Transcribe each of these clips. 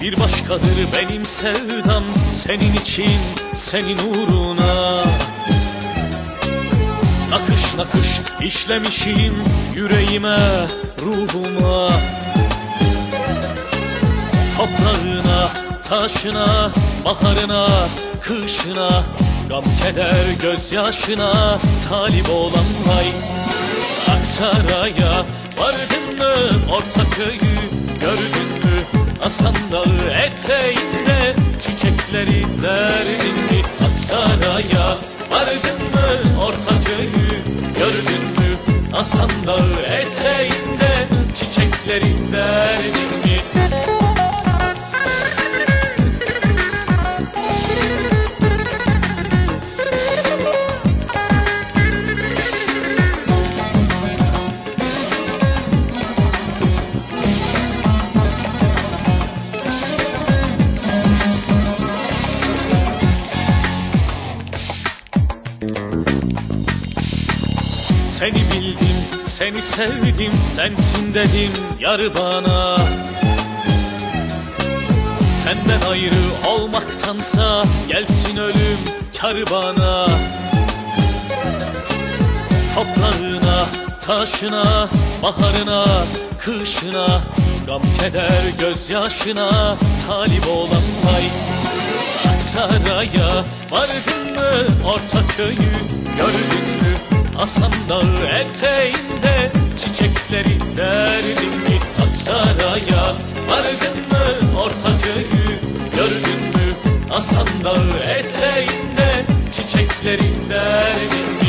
Bir başkadır benim sevdam Senin için, senin uğruna. Nakış nakış işlemişim Yüreğime, ruhuma. Toprağına, taşına, baharına, kışına Gam keder gözyaşına talip olan vay. Aksaray'a vardın mı Ortaköy'ü gördün mü Hasan Dağı eteğinde çiçekleri derdin mi Aksaray'a. Vardın mı Ortaköy'ü gördün mü? Hasan Dağı eteğinde çiçekleri derdin mi Seni bildim, seni sevdim, sensin dedim yar bana. Senden ayrı olmaktansa gelsin ölüm kar bana. Toprağına, taşına, baharına, kışına Gam keder gözyaşına talip olan vay Aksaray'a vardın mı Ortaköy'ü gördün mü Hasan Dağı eteğinde çiçekleri derdin mi? Aksaray'a vardın mı Ortaköy'ü gördün mü? Hasan Dağı eteğinde çiçekleri derdin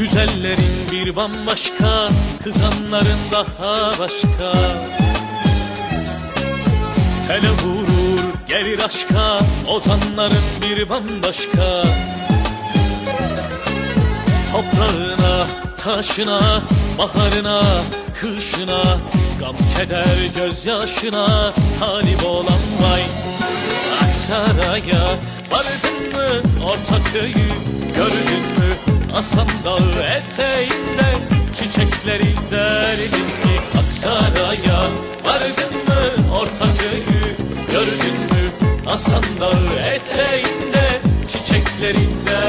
Güzellerin bir bambaşka Kızanların daha başka. Tele vurur gelir aşka Ozanların bir bambaşka. Toprağına, taşına, baharına, kışına Gam keder gözyaşına talip olan vay. Aksaray'a vardın mı Ortaköy'ü gördün mü Hasan Dağı eteğinde çiçekleri derdin mi Aksaray'a vardın mı Ortaköy'ü gördün mü? Hasan Dağı eteğinde çiçekleri derdin